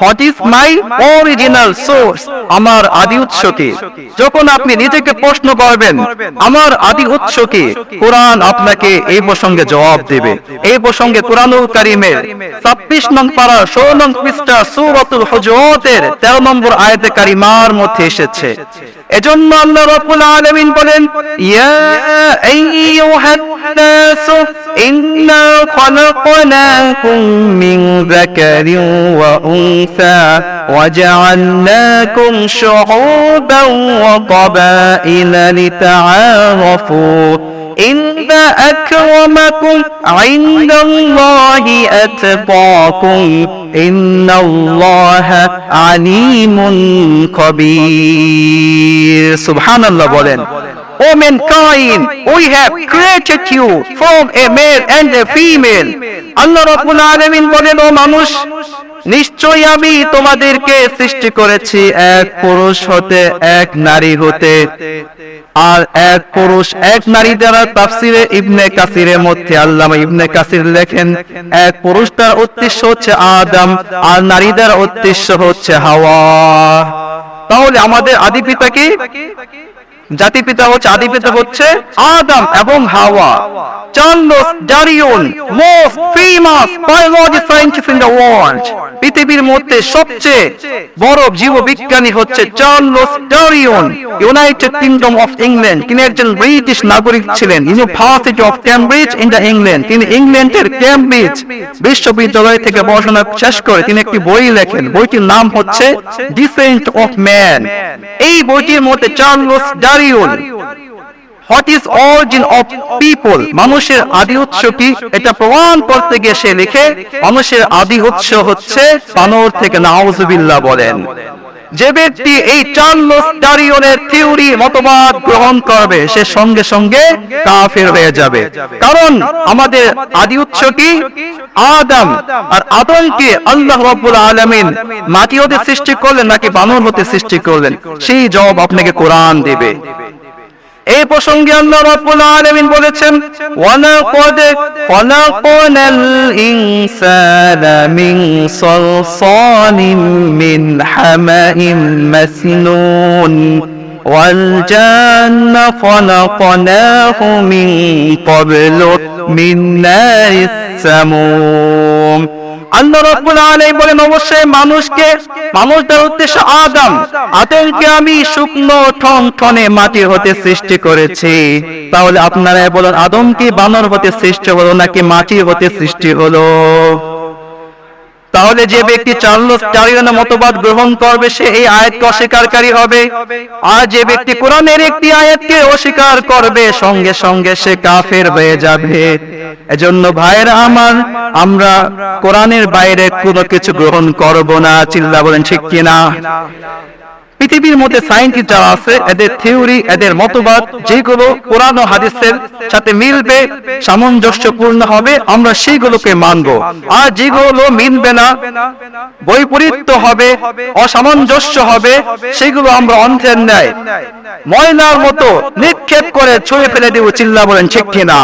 What is my original source আমার আদি উৎস কি যখন আপনি নিজেকে প্রশ্ন করবেন আমার আদি উৎস কি কোরআন আপনাকে এই প্রসঙ্গে জবাব দেবে। এই প্রসঙ্গে কোরআনুল কারিমের ছাব্বিশ নং পারা ষোলো নং পৃষ্ঠা সুরতুল হজরতের তেরো নম্বর আয়তে কারিমার মধ্যে এসেছে। এজন্য আল্লাহ রাব্বুল আলামিন বলেন ইয়া আইয়ুহান নাস ইন্না খলাকনাকুম মিন যাকারিন ওয়া উনসা وجعلناكم شعوبا وقبائل لتعارفوا إن أكرمكم عند الله الله أتقاكم إن الله عليم خبير سبحان الله بولين O mankind, we have created you from a male and a female. আল্লাহ রাব্বুল আলামিন বলেন ও মানুষ নিশ্চয়ই আমি তোমাদেরকে সৃষ্টি করেছি এক পুরুষ হতে এক নারী হতে। আর এক পুরুষ এক নারী দ্বারা তাফসিরে ইবনে কাসিরের মধ্যে আল্লামা ইবনে কাসির লেখেন এক পুরুষ তার উদ্দেশ্য হচ্ছে আদম আর নারী দ্বারা উদ্দেশ্য হচ্ছে হাওয়া। তাহলে আমাদের আদি পিতা কি? জাতি পিতা হচ্ছে আদি পিতা হচ্ছে আদম এবং হাওয়া। Charles Darwin most famous biology scientist in the world পৃথিবীর মধ্যে সবচেয়ে বড় জীববিজ্ঞানী হচ্ছে Charles Darwin United Kingdom of England তিনি একজন ব্রিটিশ নাগরিক ছিলেন। University of Cambridge in the England তিনি ইংল্যান্ডের ক্যামব্রিজ বিশ্ববিদ্যালয় থেকে পড়াশোনা শেষ করে তিনি একটি বই লেখেন। বইটির নাম হচ্ছে ডিসেন্ট অফ ম্যান এই বইটির মধ্যে Charles Darwin what is origin of people মানুষের আদি উৎস কি এটা প্রমাণ করতে গিয়ে সে লিখে, মানুষের আদি উৎস হচ্ছে বানর থেকে নাউজুবিল্লাহ বলেন। যে ব্যক্তি এই চার্লস ডারিয়নের থিওরি, মতবাদ গ্রহণ করবে, সে সঙ্গে সঙ্গে কাফের হয়ে যাবে। কারণ আমাদের আদি উৎস কি আদম আর আদমকে আল্লাহ রাব্বুল আলামিন মাটি হতে সৃষ্টি করলেন নাকি বানর হতে সৃষ্টি করলেন? সেই জবাব আপনাকে কোরআন দেবে। এই প্রসঙ্গে আল্লাহ রাব্বুল আলামিন বলেছেন ওয়ালাকাদ খলাকনাল ইনসানা মিন সালসালিন মিন হামাইম মাসনুন والجان خلقناه من قبل من نار السموم বলেন, অবশ্যই মানুষকে আদম আমি শুকনো ঠন ঠনে হতে সৃষ্টি করেছি। তাহলে আপনারা বলেন, আদম কি বানর হতে সৃষ্টি হলো নাকি মাটি হতে সৃষ্টি হলো? তাহলে যে ব্যক্তি মতবাদ গ্রহণ করবে সে এই আয়াতকে অস্বীকারী হবে। আর যে ব্যক্তি কোরআনের একটি আয়াতকে অস্বীকার করবে সঙ্গে সঙ্গে সে কাফের হয়ে যাবে। এজন্য ভাইরা আমার আমরা কোরআনের বাইরে কোনো কিছু গ্রহণ করব না। চিল্লা বলেন ঠিক কিনা? পৃথিবীর মধ্যে সায়েন্টিস্ট যারা আছে, এদের থিওরি এদের মতবাদ, যেগুলো কোরআন হাদিসের সাথে মিলবে, সামঞ্জস্যপূর্ণ হবে, আমরা সেইগুলোকে মানব। আর যেগুলো মিলবে না, বৈপরীত্য হবে, অসামঞ্জস্য হবে, সেগুলো আমরা অন্ধের ন্যায়। ময়লার মতো নিক্ষেপ করে ছুঁড়ে ফেলে দেব চিল্লা বলেন, ঠিক কিনা?